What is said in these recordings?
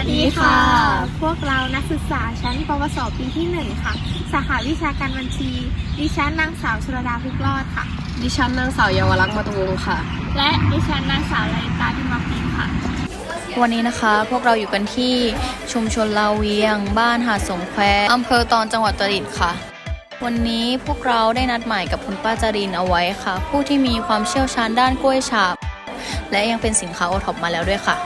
วัสดีค่ะ พวกเรานักศึกษาชั้นปวสปีที่ 1 ค่ะ สาขาวิชาการบัญชี ดิฉันนางสาวชลดาพุกรอดค่ะ ดิฉันนางสาวเยาวรักษ์มาตุวงศ์ค่ะ และดิฉันนางสาวลลิตาพิมพ์พิมค่ะ วันนี้นะคะพวกเราอยู่กันที่ชุมชนลาเวียง บ้านหาดสงแควอำเภอตอนจังหวัดตราดค่ะวันนี้พวกเราได้นัดหมายกับคุณป้าจารินเอาไว้ค่ะ ผู้ที่มีความเชี่ยวชาญด้านกล้วยฉาบ และยังเป็นสินค้าโอท็อปมาแล้วด้วยค่ะ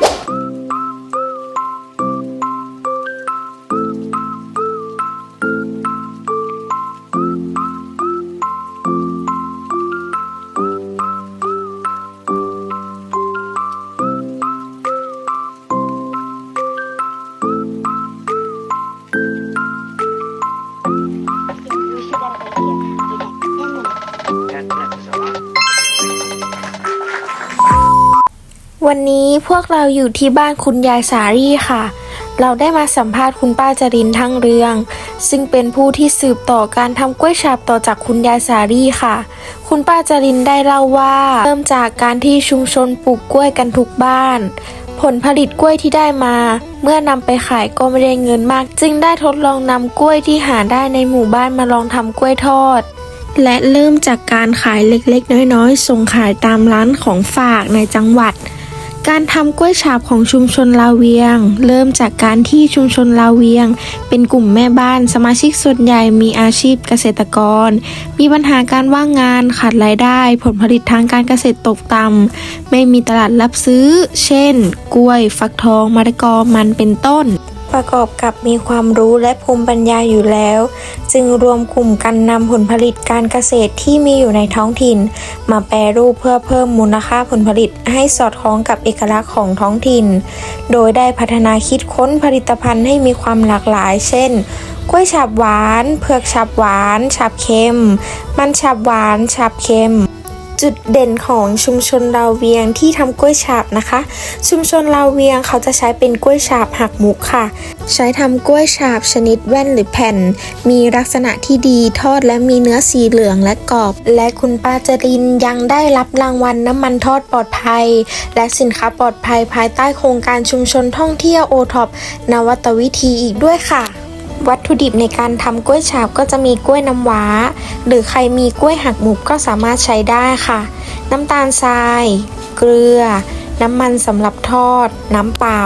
วันนี้พวกเราอยู่ที่บ้านคุณยายสารี่ค่ะ เราได้มาสัมภาษณ์คุณป้าจรินทั้งเรือง ซึ่งเป็นผู้ที่สืบต่อการทำกล้วยฉาบต่อจากคุณยายสารี่ค่ะ คุณป้าจรินได้เล่าว่า เริ่มจากการที่ชุมชนปลูกกล้วยกันทุกบ้าน ผลผลิตกล้วยที่ได้มา เมื่อนำไปขายก็ไม่ได้เงินมาก จึงได้ทดลองนำกล้วยที่หาได้ในหมู่บ้านมาลองทำกล้วยทอด และเริ่มจากการขายเล็กๆ น้อยๆ ส่งขายตามร้านของฝากในจังหวัด การทำกล้วยฉาบของชุมชนลาเวียง เริ่มจากการที่ชุมชนลาเวียง เป็นกลุ่มแม่บ้านสมาชิกส่วนใหญ่มีอาชีพเกษตรกร มีปัญหาการว่างงานขาดรายได้ ผลผลิตทางการเกษตรตกต่ำไม่มีตลาดรับซื้อ เช่น กล้วย ฟักทองมะละกอมันเป็นต้นประกอบกับมีความรู้และภูมิปัญญาอยู่แล้ว จึงรวมกลุ่มกันนำผลผลิตการเกษตรที่มีอยู่ในท้องถิ่น มาแปรรูปเพื่อเพิ่มมูลค่าผลผลิตให้สอดคล้องกับเอกลักษณ์ของท้องถิ่น โดยได้พัฒนาคิดค้นผลิตภัณฑ์ให้มีความหลากหลาย เช่นกล้วยฉาบหวาน เผือกฉาบหวานฉาบเค็ม มันฉาบหวานฉาบเค็ม จุดเด่นของชุมชนลาวเวียงที่ทำกล้วยฉาบนะคะ ชุมชนลาวเวียงเขาจะใช้เป็นกล้วยฉาบหักมุกค่ะ ใช้ทำกล้วยฉาบชนิดแว่นหรือแผ่น มีลักษณะที่ดีทอดและมีเนื้อสีเหลืองและกรอบ และคุณป้าจรินยังได้รับรางวัลน้ำมันทอดปลอดภัย และสินค้าปลอดภัยภายใต้โครงการชุมชนท่องเที่ยวโอท็อปนวัตวิธีอีกด้วยค่ะ วัตถุดิบในการทำกล้วยฉาบก็จะมีกล้วยน้ำว้า หรือใครมีกล้วยหักหมุกก็สามารถใช้ได้ค่ะ น้ำตาลทราย เกลือ น้ำมันสำหรับทอด น้ำเปล่า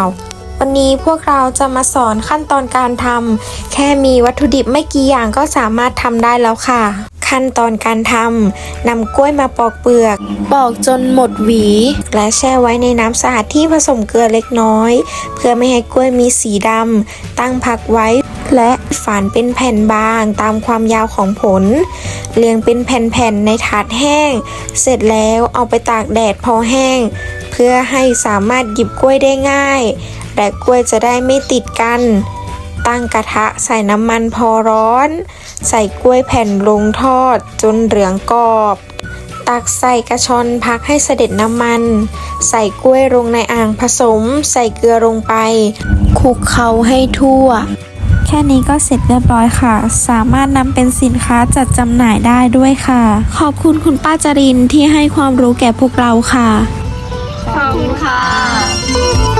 วันนี้พวกเราจะมาสอนขั้นตอนการทำแค่มีวัตถุดิบไม่กี่อย่างก็สามารถทำได้แล้วค่ะ ขั้นตอนการทำนำกล้วยมาปอกเปลือก ปอกจนหมดหวี และแช่ไว้ในน้ำสะอาดที่ผสมเกลือเล็กน้อย เพื่อไม่ให้กล้วยมีสีดำตั้งพักไว้ และฝานเป็นแผ่นบางตามความยาวของผล เรียงเป็นแผ่นๆในถาดแห้ง เสร็จแล้วเอาไปตากแดดพอแห้ง เพื่อให้สามารถหยิบกล้วยได้ง่าย และกล้วยจะได้ไม่ติดกัน ตั้งกระทะใส่น้ำมันพอร้อน ใส่กล้วยแผ่นลงทอดจนเหลืองกรอบตักใส่กระชอนพักให้เสด็จน้ำมัน ใส่กล้วยลงในอ่างผสม ใส่เกลือลงไปคลุกเคล้าให้ทั่ว แค่นี้ก็เสร็จเรียบร้อยค่ะ สามารถนำเป็นสินค้าจัดจำหน่ายได้ด้วยค่ะ ขอบคุณคุณป้าจรินที่ให้ความรู้แก่พวกเราค่ะ ขอบคุณค่ะ